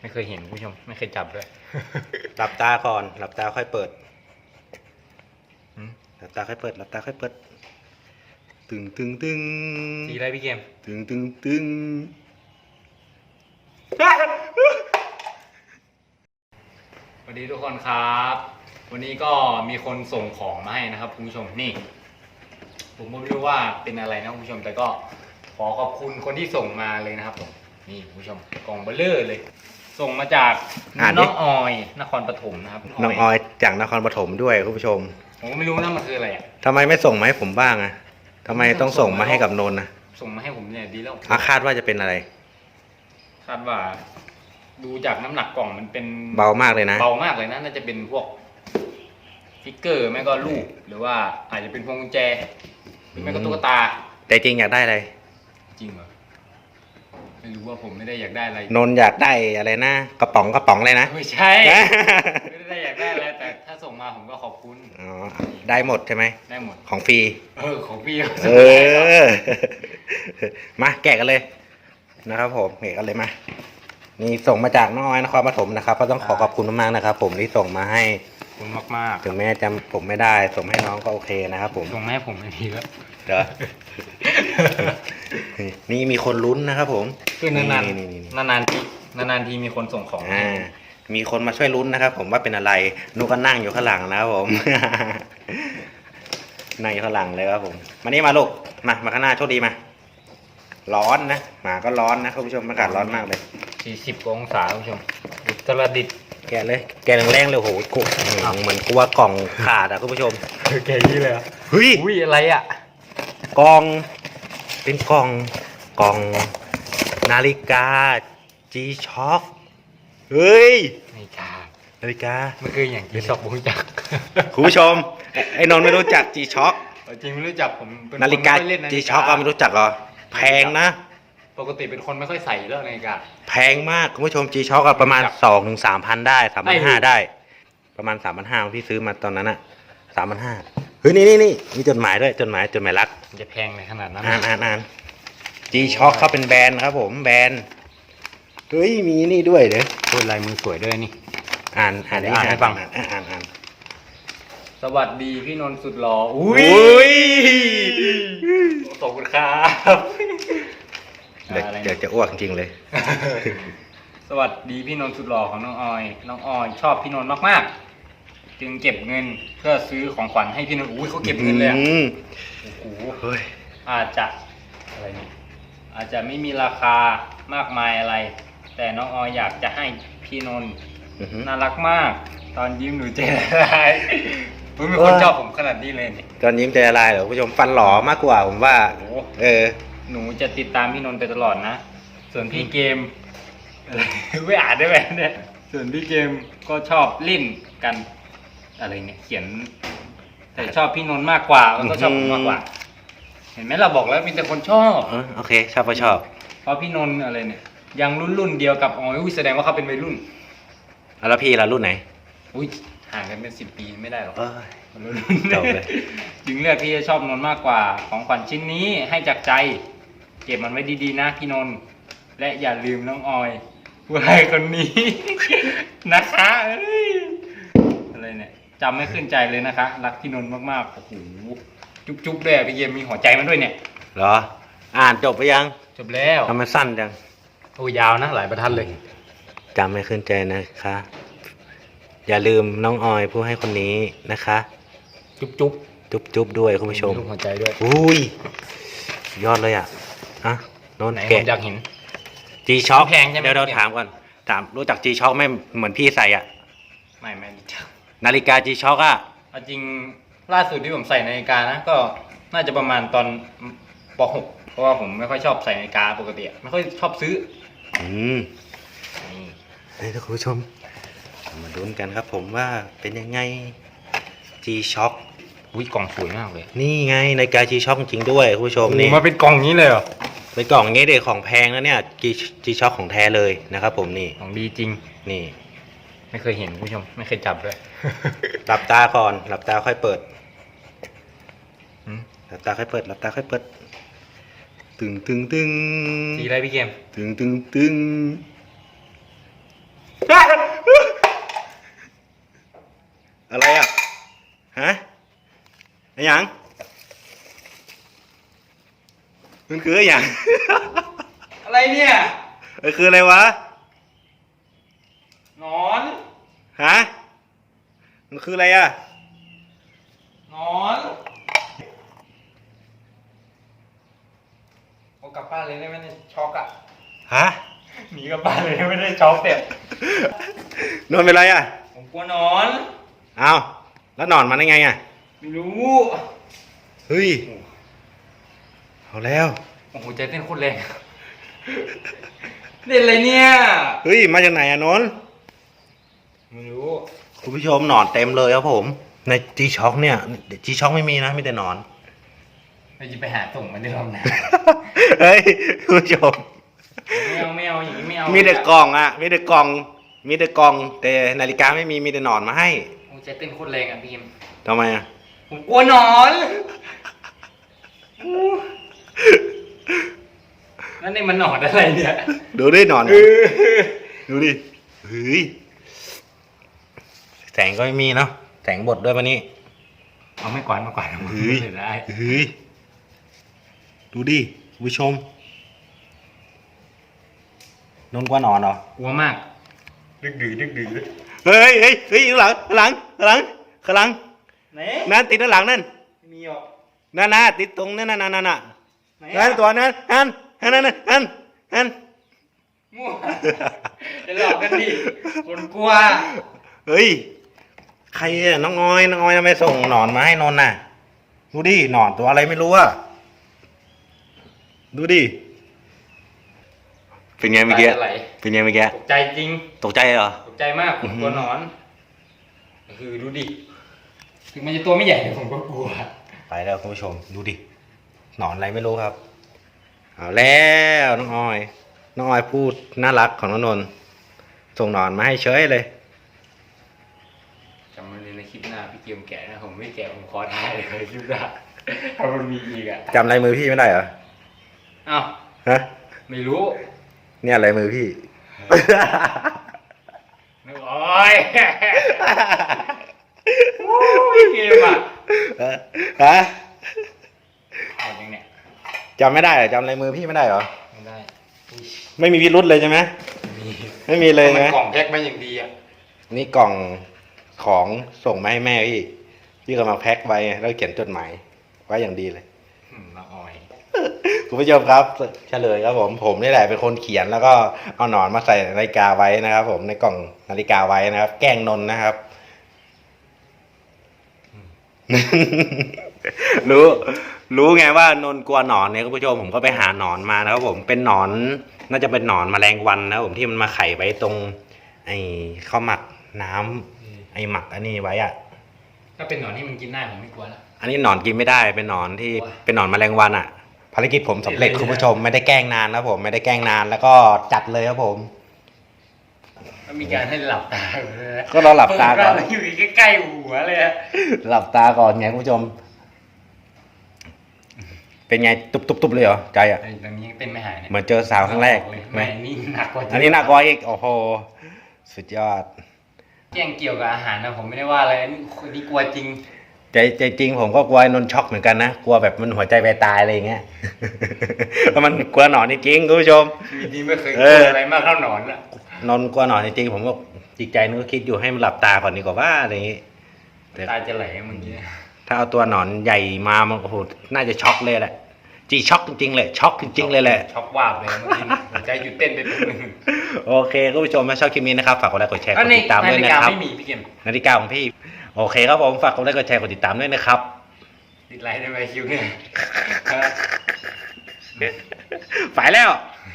ไม่เคยเห็นคุณผู้ชม ไม่เคยจับด้วย หลับตาก่อน หลับตาค่อยเปิดหืมหลับตาค่อยเปิด หลับตาค่อยเปิด ตึงตึงตึงสีอะไรพี่เกมตึงตึงตึงสวัสดีทุกคนครับ วันนี้ก็มีคนส่งของมาให้นะครับคุณผู้ชมนี่ ผมก็ไม่รู้ว่าเป็นอะไรนะคุณผู้ชมแต่ก็ขอขอบคุณคนที่ส่งมาเลยนะครับผมนี่คุณผู้ชมกล่องเบลเลอร์เลย ส่งมาจากน้องออยนครปฐมนะครับน้องออยจากนครปฐมด้วยคุณผู้ชมผมก็ไม่รู้นะมันคืออะไรอะ ทำไมไม่ส่งมาให้ผมบ้างอะทำไมต้องส่งมาให้กับนนท์นะส่งมาให้ผมเนี่ยดีแล้วอาคาดว่าจะเป็นอะไร คาดว่า ดูจากน้ำหนักกล่องมันเป็นเบามากเลยนะ เบามากเลยนะน่าจะเป็นพวกฟิกเกอร์ไม่ก็ลูกหรือว่าอาจจะเป็นพวงกุญแจหรือไม่ก็ตุ๊กตาแต่จริงอยากได้อะไร จริงเหรอ ไม่รู้ว่าผมไม่ได้อยากได้อะไร นนท์อยากได้อะไรนะ กระป๋องกระป๋องเลยนะ ไม่ใช่ ไม่ได้อยากได้อะไรแต่ถ้าส่งมาผมก็ขอบคุณ อ๋อได้หมดใช่ไหม ได้หมด ของฟรี เออ ของพี่เออ มาแกะกันเลยนะครับผมแกะกันเลยมา นี่ส่งมาจากน้องออยนครปฐมนะครับ ก็ต้องขอขอบคุณมากๆนะครับ ผมที่ส่งมาให้ ขอบคุณมากถึงแม้จำผมไม่ได้ ส่งให้น้องก็โอเคนะครับผม ๆส่งมาให้ผมไม่ดีแล้ว เดี๋ยว นี่มีคนลุ้นนะครับผม คือนานนี่นี่ๆนานๆทีนานๆทีมีคนส่งของมาอ่าให้มีคนมาช่วยลุ้นนะครับ ผมว่าเป็นอะไรนุกก็นั่งอยู่ข้างหลังนะครับผม นั่งอยู่ข้างหลังเลยครับผมมานี่มาลูกมามาข้างหน้าโชคดีมา ร้อนนะหมาก็ร้อนนะคุณผู้ชมอากาศร้อนมากเลย สี่สิบกว่าองศาคุณผู้ชมอุตรดิตถ์ แกะเลยแกะแรงๆเลยโอ้โหกูเหมือนกลัวกล่องขาดอะคุณผู้ชมแกยี่เลยอะเฮ้ยอุ้ยอะไรอะกล่อง เป็นกล่องกล่อง นาฬิกา G-Shock เฮ้ยไม่กล้านาฬิกา มันคืออย่างที่ชอบบุญจักคุณผู้ชม ไอ้นนท์ไม่รู้จัก G-Shock จริงไม่รู้จักผมเป็นคนนาฬิกา ไม่ค่อยเล่นนาฬิ G-Shock ก็ไม่รู้จักเหรอ แพงนะ ปกติเป็นคนไม่ค่อยใส่แล้วนาฬิกา แพงมาก คุณผู้ชม G-Shock ก็ประมาณจับสองถึงสามพันได้สามพันห้าไม่ได้ ประมาณสามพันห้าพี่ซื้อมาตอนนั้นอะสามพันห้าเฮ้ยนี่นี่นี่มีจดหมายด้วยจดหมายจดหมายรัก มันจะแพงในขนาดนั้นอ่านอ่านอ่าน G-Shock เขาเป็นแบรนด์ครับผมแบรนด์เฮ้ยมีนี่ด้วยเด้อพูดลายมือสวยด้วยนี่ อ่านอ่านเดี๋ยวอ่านให้ฟังอ่านอ่านอ่านอ่านสวัสดีพี่นนท์สุดหล่ออุอุ้้ยขอบคุณครับเดี๋ยวอะไรเดี๋ยวนะจะอ้วกจริงเลย สวัสดีพี่นนท์สุดหล่อของน้องออย น้องออยชอบพี่นนท์มากๆ จึงเก็บเงินเพื่อซื้อของขวัญให้พี่นนท์อุ้ยเขาเก็บเงินเลยอะอืมโอ้โหเฮ้ยอาจจะอะไรนี่ อาจจะไม่มีราคามากมายอะไร แต่น้องออยอยากจะให้พี่นนท์อื้อหือน่ารักมาก ตอนยิ้มหนูใจละลายอุ๊ยมีคนเออชอบผมขนาดนี้เลยนี่ตอนยิ้มใจละลายเหรอคุณผู้ชมฟันหลอมากกว่าผมว่า โอ้โหเออ หนูจะติดตามพี่นนท์ไปตลอดนะ ส่วนพี่เกมอะไรไม่อ่านได้ไหมเนี่ยส่วนพี่เกมก็ชอบเล่นกัน อะไรเนี่ยเขียน แต่ชอบพี่นนท์มากกว่าแล้วก็ชอบผมมากกว่าเห็นไหมเราบอกแล้วมีแต่คนชอบเออโอเค ชอบก็ชอบ เพราะพี่นนท์อะไรเนี่ย ยังรุ่นรุ่นๆเดียวกับออยอุ้ยแสดงว่าเขาเป็นวัยรุ่นอะแล้วพี่ล่ะรุ่นไหน อุ้ยห่างกันเป็นสิบปีไม่ได้หรอกเอ้ยคนละรุ่นจบเลย จึงเลือกที่จะชอบนนท์มากกว่าของขวัญชิ้นนี้ให้จากใจ เก็บมันไว้ดีๆนะพี่นนท์และอย่าลืมน้องออยผู้ให้คนนี้ นะคะเอ้ยอะไรเนี่ยจำไม่ขึ้นใจเลยนะคะ รักพี่นนท์มากๆโอ้โห จุ๊บๆเลยอะพี่เยมมีหัวใจมันด้วยเนี่ย เหรอ อ่านจบไปยังจบแล้วทำไมสั้นจังโอ้ยาวนะหลายประทัดเลย จำไม่ขึ้นใจนะคะ อย่าลืมน้องออยผู้ให้คนนี้นะคะ จุ๊บจุ๊บจุ๊บจุ๊บด้วยคุณผู้ชมรูปหัวใจด้วยอุ้ยยอดเลยอะอะโนนไหนผแกะมอยากเห็น จีช็อคแพงใช่ไหม เดี๋ยวเราถามก่อนถามรู้จักจีช็อคไหมเหมือนพี่ใส่อะ ไม่ไม่รู้จักนาฬิกาจีช็อคอะ เอาจริง ล่าสุดที่ผมใส่นาฬิกานะก็น่าจะประมาณตอนป .6 เพราะว่าผมไม่ค่อยชอบใส่นาฬิกาปกติอะไม่ค่อยชอบซื้ออืมนี่ท่านผู้ชม มาดูกันครับผมว่าเป็นยังไง G-Shock อุ้ยกล่องสวยมากเลยนี่ไงนาฬิกา G-Shock จริงๆด้วยคุณผู้ชมนี่ มาเป็นกล่องนี้เลยเหรอเป็นกล่องอย่างงี้เด็กของแพงแล้วเนี่ย G- G-Shock ของแท้เลยนะครับผมนี่ของดีจริง นี่ ไม่เคยเห็นคุณผู้ชม ไม่เคยจับด้วย หลับตาก่อน หลับตาค่อยเปิดหืมหลับตาค่อยเปิด หลับตาค่อยเปิด ตึงตึงตึงสีอะไรพี่เกมตึงตึงตึงอะไรอะ ฮะอะไรหยังมันคืออะไรหยังอะไรเนี่ย เออคืออะไรวะ หนอน ฮะ มันคืออะไรอะหนอนโอ้กลับบ้านเลยได้ไหมเนี่ยช็อกอะฮะหนีกลับบ้านเลยได้ไหม่ได้ช็อกเต็มนอนเป็นไรอะผมกลัวหนอน เอาแล้วนอนมาได้ไงอะไม่รู้เฮ้ยเอาแล้วโอ้โหใจเต้นโคตรแรงเล่นอะไรเนี่ยเฮ้ยมาจากไหนอะนนท์ ไม่รู้ คุณผู้ชมหนอนเต็มเลยครับผม ในจีช็อกเนี่ยจีช็อกไม่มีนะมีแต่หนอนเราจะไปหาส่งมันได้รอบหน้าเฮ้ยคุณผู้ชม ไม่เอาไม่เอาอย่างนี้ไม่เอามีแต่กล่องอะ มีแต่กล่อง มีแต่กล่อง แต่นาฬิกาไม่มีมีแต่หนอนมาให้โอ้ใจเต้นโคตรแรงอะพี่เอ็มทำไมอะ ผมกลัวหนอนนั่นนี่มันหนอนอะไรเนี่ย ดูดิหนอน ดูดิเฮ้ยแสงก็ไม่มีเนาะแสงบดด้วยวันนี้ เอาไม่กวาดมากวาดเอามือเฮ้ยเสียได้เฮ้ยดูดิคุณผู้ชมนนท์กว่าหนอนเหรอกลัวมาก ดึกดื้อดึกดื้อเฮ้ยเฮ้ยเฮ้ยข้างหลังข้างหลังข้างหลังข้างหลังไหนนั่นติดด้านหลังนั่นไม่มีหรอกนั่นน่ะติดตรงนั่นน่ะนั่นน่ะนั่นไหนนั่นอะตัวนั้นนั่นนั่นนั่นนั่นนั่นมั่วจะหลอกกันดิคนกลัวเฮ้ย ใครอะน้องออย น้องออยทำไมส่งหนอนมาให้นนท์น่ะ ดูดิหนอนตัวอะไรไม่รู้อะดูดิ เป็นไงเมื่อกี้ตาจะไหลเป็นไงเมื่อกี้ ตกใจจริง ตกใจเหรอ ตกใจมากผมกลัวหนอน คือดูดิ ถึงมันจะตัวไม่ใหญ่แต่ผมก็กลัว ไปแล้วคุณผู้ชม ดูดิ หนอนอะไรไม่รู้ครับ เอาแล้วน้องออย น้องออยพูดน่ารักของน้องนนท์ส่งหนอนมาให้เฉยเลย จำมันเลยในคลิปหน้าพี่เกี ยมแกะนะผมไม่แกะผมขอถ่ายเลยคลิปหน้าถ้ามันมีอีกอะจำลายมือพี่ไม่ได้เหรออ้าวฮะไม่รู้ เนี่ยลายมือพี่ นึกโอ้ยโอ้ยเกมอะฮะหมดยังเนี่ยจำไม่ได้เหรอจำลายมือพี่ไม่ได้เหรอไม่ได้อุ๊ยไม่มีพิรุษเลยใช่ไหมมีไม่มีเลยมันนะกล่องแพ็คมาอย่างดีอะ นี่กล่อง ของส่งมาให้แม่พี่พี่ก็มาแพ็คไว้แล้วเขียนจดหมายไว้อย่างดีเลยอืมละออยคุณผู้ชมครับเฉลยครับผมผมนี่แหละเป็นคนเขียนแล้วก็เอาหนอนมาใส่นาฬิกาไว้นะครับ ผมในกล่องนาฬิกาไว้นะครับ แกล้งนนท์นะครับ รู้ รู้ไงว่านนท์กลัวหนอนเนี่ยคุณผู้ชมผมก็ไปหาหนอนมานะครับ ผมเป็นหนอน น่าจะเป็นหนอนแมลงวันนะครับผมที่มันมาไข่ไว้ตรง ไอ้ข้าวหมักน้ำ ไอ้หมักอันนี้ไว้อะถ้าเป็นหนอนที่มันกินได้ผมไม่กลัวละ อันนี้หนอนกินไม่ได้เป็นหนอนที่โอ้ยเป็นหนอนแมลงวันอะภารกิจผมสำเร็จเดี๋ยวคุณผู้ชมไม่ได้แกล้งนานนะผมไม่ได้แกล้งนานแล้วก็จัดเลยครับผม มันมีการให้หลับตาเลยนะก็เราหลับตาก่อน เปิดมอยู่ใกล้ๆหัวเลยอะหลับตาก่อนไงคุณผู้ชม เป็นไงตุบตุบตุบเลยเหรอใจอะไอ้ตรงนี้ยังเต้นไม่หายเนี่ยเหมือนเจอสาวครั้งแรกไม่นี่หนักกว่าอันนี้หนักกว่าอีกโอ้โห สุดยอด แจ้งเกี่ยวกับอาหารนะผมไม่ได้ว่าอะไรอันนี้คนนี้กลัวจริง ใจใจจริงผมก็กลัวไอ้นนท์ช็อกเหมือนกันนะกลัวแบบมันหัวใจไปตายอะไรอย่างเงี้ย เพราะมันกลัวหนอนจริงๆคุณผู้ชม ชีวิตนี้ไม่เคยกเอลัวอออะไรมากเท่าหนอนอะนอนกลัวหนอนจริงๆผมก็จิตใจนึกว่าคิดอยู่ให้มันหลับตาก่อนดีกว่าว่าอะไรอย่างงี้แต่ตาจะไหลเมื่อกี้ ถ้าเอาตัวหนอนใหญ่มามันโอ้โหน่าจะช็อกเลยแหละ จีช็อกจริงๆเลยช็อกจริงๆเลยแหละ ช็อกวาบเลยเมื่อกี้หัวใจหยุดเต้นไปแป๊บนึงโอเคคุณผู้ชมถ้าชอบคลิปนี้นะครับ ฝากกดไลค์กดแชร์กก็ดในติดตามนาด้วยฬินะกาครับไม่มีพี่เกมนาฬิกาของพี่ โอเคครับผมฝากกดไลค์กดแชร์กดติดตามด้วยนะครับติดไลน์ได้ไหมคิวเนี่ยไปแล้วค